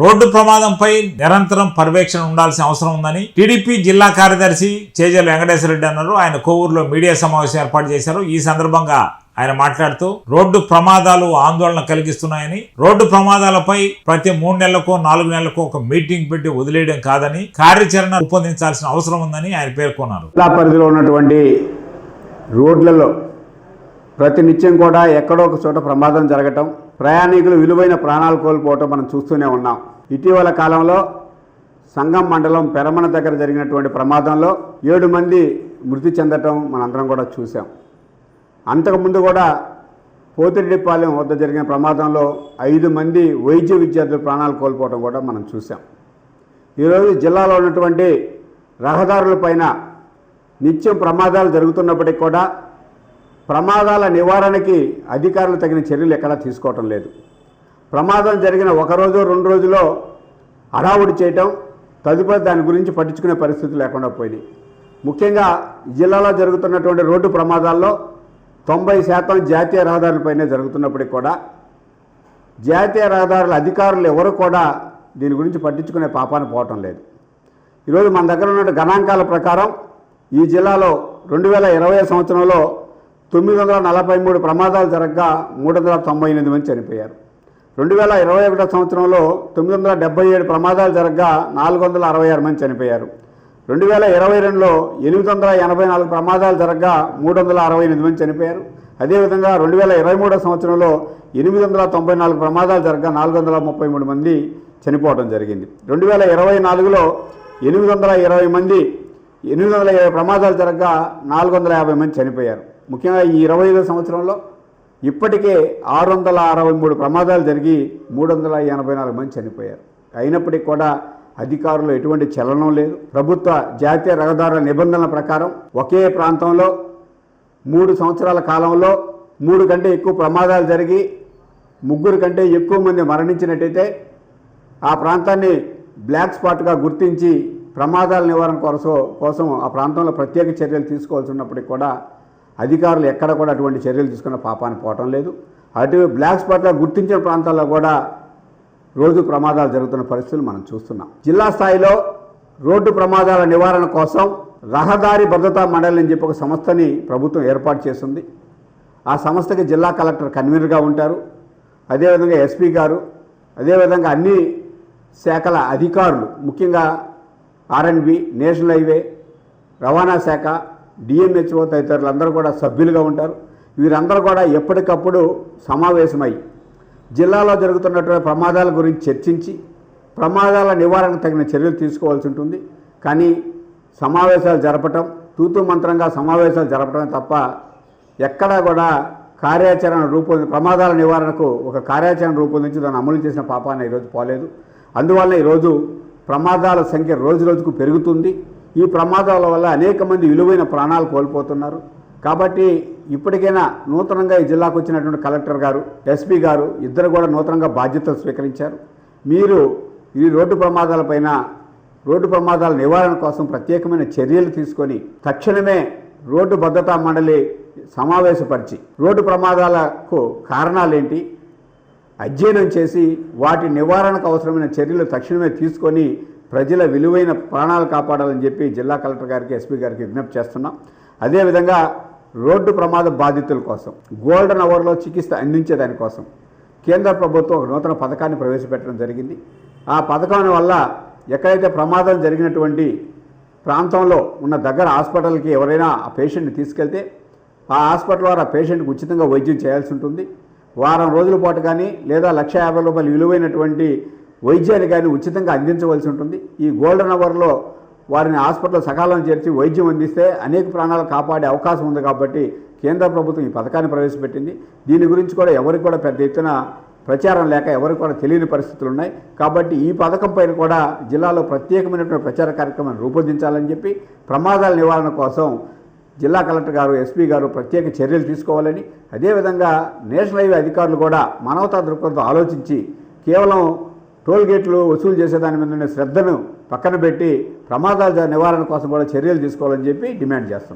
Road ప్రమాదంపై నిరంతరం పర్యవేక్షణ ఉండాల్సిన అవసరం ఉందని టీడీపీ జిల్లా కార్యదర్శి చేజల్ వెంకటేశ్వర రెడ్డి అన్నారు. ఆయన కోవూరులో మీడియా సమావేశం ఏర్పాటు చేశారు. ఈ సందర్భంగా ఆయన మాట్లాడుతూ రోడ్డు ప్రమాదాలు ఆందోళన కలిగిస్తున్నాయని రోడ్డు ప్రమాదాలపై ప్రతి మూడు నెలలకు నాలుగు నెలలకు ఒక మీటింగ్ పెట్టి వదిలేయడం కాదని కార్యాచరణ రూపొందించాల్సిన అవసరం ఉందని ఆయన పేర్కొన్నారు. జిల్లా పరిధిలో ఉన్నటువంటి రోడ్లలో ప్రతినిత్యం కూడా ఎక్కడో ఒక చోట ప్రమాదం జరగటం ప్రయాణికులు విలువైన ప్రాణాలు కోల్పోవటం మనం చూస్తూనే ఉన్నాం. ఇటీవల కాలంలో సంగం మండలం పెరమణ దగ్గర జరిగినటువంటి ప్రమాదంలో ఏడు మంది మృతి చెందటం మనందరం కూడా చూసాం అంతకుముందు కూడా పోతిరెడ్డిపాలెం వద్ద జరిగిన ప్రమాదంలో ఐదు మంది వైద్య విద్యార్థులు ప్రాణాలు కోల్పోవడం కూడా మనం చూసాం ఈరోజు జిల్లాలో ఉన్నటువంటి రహదారులపైన నిత్యం ప్రమాదాలు జరుగుతున్నప్పటికీ కూడా ప్రమాదాల నివారణకి అధికారులు తగిన చర్యలు ఎక్కడా తీసుకోవటం లేదు. ప్రమాదం జరిగిన ఒక రోజు రెండు రోజులో హడావుడి చేయటం తదుపరి దాని గురించి పట్టించుకునే పరిస్థితి లేకుండా పోయింది ముఖ్యంగా జిల్లాలో జరుగుతున్నటువంటి రోడ్డు ప్రమాదాల్లో తొంభై శాతం జాతీయ రహదారులపైనే జరుగుతున్నప్పటికీ కూడా జాతీయ రహదారుల అధికారులు ఎవరు కూడా దీని గురించి పట్టించుకునే పాపాన్ని పోవటం లేదు. ఈరోజు మన దగ్గర ఉన్న గణాంకాల ప్రకారం ఈ జిల్లాలో రెండు వేల ఇరవై సంవత్సరంలో తొమ్మిది వందల నలభై మూడు ప్రమాదాలు జరగగా మూడు వందల తొంభై ఎనిమిది మంది చనిపోయారు. రెండు వేల ఇరవై ఒకటో సంవత్సరంలో తొమ్మిది వందల డెబ్బై ఏడు ప్రమాదాలు జరగగా నాలుగు వందల అరవై ఆరు మంది చనిపోయారు. రెండు వేల ఇరవై రెండులో ఎనిమిది వందల ఎనభై నాలుగు ప్రమాదాలు జరగగా మూడు వందల అరవై ఎనిమిది మంది చనిపోయారు. అదేవిధంగా రెండు వేల ఇరవై మూడో సంవత్సరంలో ఎనిమిది వందల తొంభై నాలుగు ప్రమాదాలు జరగగా నాలుగు వందల ముప్పై మూడు మంది చనిపోవడం జరిగింది. రెండు వేల ఇరవై నాలుగులో ఎనిమిది వందల ఇరవై మంది ఎనిమిది వందల ఇరవై ప్రమాదాలు జరగగా నాలుగు వందల యాభై మంది చనిపోయారు. ముఖ్యంగా ఈ ఇరవై ఐదో సంవత్సరంలో ఇప్పటికే ఆరు వందల అరవై మూడు ప్రమాదాలు జరిగి మూడు వందల ఎనభై నాలుగు మంది చనిపోయారు. అయినప్పటికీ కూడా అధికారులు ఎటువంటి చలనం లేదు. ప్రభుత్వ జాతీయ రహదారుల నిబంధనల ప్రకారం ఒకే ప్రాంతంలో మూడు సంవత్సరాల కాలంలో మూడు కంటే ఎక్కువ ప్రమాదాలు జరిగి ముగ్గురు కంటే ఎక్కువ మంది మరణించినట్టయితే ఆ ప్రాంతాన్ని బ్లాక్ స్పాట్గా గుర్తించి ప్రమాదాల నివారణ కోసం కోసం ఆ ప్రాంతంలో ప్రత్యేక చర్యలు తీసుకోవాల్సి ఉన్నప్పటికీ కూడా అధికారులు ఎక్కడ కూడా అటువంటి చర్యలు తీసుకున్న పాపాన్ని పోవటం లేదు. అటు బ్లాక్ స్పాట్గా గుర్తించిన ప్రాంతాల్లో కూడా రోజు ప్రమాదాలు జరుగుతున్న పరిస్థితులు మనం చూస్తున్నాం. జిల్లా స్థాయిలో రోడ్డు ప్రమాదాల నివారణ కోసం రహదారి భద్రతా మండలి అని చెప్పి ఒక సంస్థని ప్రభుత్వం ఏర్పాటు చేస్తుంది ఆ సంస్థకి జిల్లా కలెక్టర్ కన్వీనర్గా ఉంటారు. అదేవిధంగా ఎస్పీ గారు అదేవిధంగా అన్ని శాఖల అధికారులు ముఖ్యంగా ఆర్ఎండ్బి నేషనల్ హైవే రవాణా శాఖ డిఎంహెచ్ఓ తదితరులందరూ కూడా సభ్యులుగా ఉంటారు. వీరందరూ కూడా ఎప్పటికప్పుడు సమావేశమై జిల్లాలో జరుగుతున్నటువంటి ప్రమాదాల గురించి చర్చించి ప్రమాదాల నివారణకు తగిన చర్యలు తీసుకోవాల్సి ఉంటుంది. కానీ సమావేశాలు జరపటం తూతు మంత్రంగా సమావేశాలు జరపడమే తప్ప ఎక్కడా కూడా కార్యాచరణ రూపొంది ప్రమాదాల నివారణకు ఒక కార్యాచరణ రూపొందించి దాన్ని అమలు చేసిన పాపాన్ని ఈరోజు పోలేదు. అందువల్ల ఈరోజు ప్రమాదాల సంఖ్య రోజు రోజుకు పెరుగుతుంది. ఈ ప్రమాదాల వల్ల అనేక మంది విలువైన ప్రాణాలు కోల్పోతున్నారు. కాబట్టి ఇప్పటికైనా నూతనంగా ఈ జిల్లాకు వచ్చినటువంటి కలెక్టర్ గారు ఎస్పీ గారు ఇద్దరు కూడా నూతనంగా బాధ్యతలు స్వీకరించారు. మీరు ఈ రోడ్డు ప్రమాదాలపైన రోడ్డు ప్రమాదాల నివారణ కోసం ప్రత్యేకమైన చర్యలు తీసుకొని తక్షణమే రోడ్డు భద్రతా మండలి సమావేశపరిచి రోడ్డు ప్రమాదాలకు కారణాలేంటి అధ్యయనం చేసి వాటి నివారణకు అవసరమైన చర్యలు తక్షణమే తీసుకొని ప్రజల విలువైన ప్రాణాలు కాపాడాలని చెప్పి జిల్లా కలెక్టర్ గారికి ఎస్పీ గారికి విజ్ఞప్తి చేస్తున్నాం. అదేవిధంగా రోడ్డు ప్రమాద బాధితుల కోసం గోల్డెన్ అవర్లో చికిత్స అందించే దానికోసం కేంద్ర ప్రభుత్వం ఒక నూతన పథకాన్ని ప్రవేశపెట్టడం జరిగింది. ఆ పథకం వల్ల ఎక్కడైతే ప్రమాదం జరిగినటువంటి ప్రాంతంలో ఉన్న దగ్గర హాస్పిటల్కి ఎవరైనా ఆ పేషెంట్ని తీసుకెళ్తే ఆ హాస్పిటల్ వారు ఆ పేషెంట్కి ఉచితంగా వైద్యం చేయాల్సి ఉంటుంది. వారం రోజుల పాటు కానీ లేదా లక్ష యాభై రూపాయలు విలువైనటువంటి వైద్యాన్ని కానీ ఉచితంగా అందించవలసి ఉంటుంది. ఈ గోల్డెన్ అవర్లో వారిని హాస్పిటల్ సకాలం చేర్చి వైద్యం అందిస్తే అనేక ప్రాణాలు కాపాడే అవకాశం ఉంది కాబట్టి కేంద్ర ప్రభుత్వం ఈ పథకాన్ని ప్రవేశపెట్టింది. దీని గురించి కూడా ఎవరికి కూడా పెద్ద ఎత్తున ప్రచారం లేక ఎవరికి కూడా తెలియని పరిస్థితులు ఉన్నాయి. కాబట్టి ఈ పథకం పైన కూడా జిల్లాలో ప్రత్యేకమైనటువంటి ప్రచార కార్యక్రమాన్ని రూపొందించాలని చెప్పి ప్రమాదాల నివారణ కోసం జిల్లా కలెక్టర్ గారు ఎస్పీ గారు ప్రత్యేక చర్యలు తీసుకోవాలని అదేవిధంగా నేషనల్ హైవే అధికారులు కూడా మానవతా దృక్పథంతో ఆలోచించి కేవలం టోల్ గేట్లు వసూలు చేసే దాని మీద శ్రద్ధను పక్కన పెట్టి ప్రమాదాల నివారణ కోసం కూడా చర్యలు తీసుకోవాలని చెప్పి డిమాండ్ చేస్తున్నాం.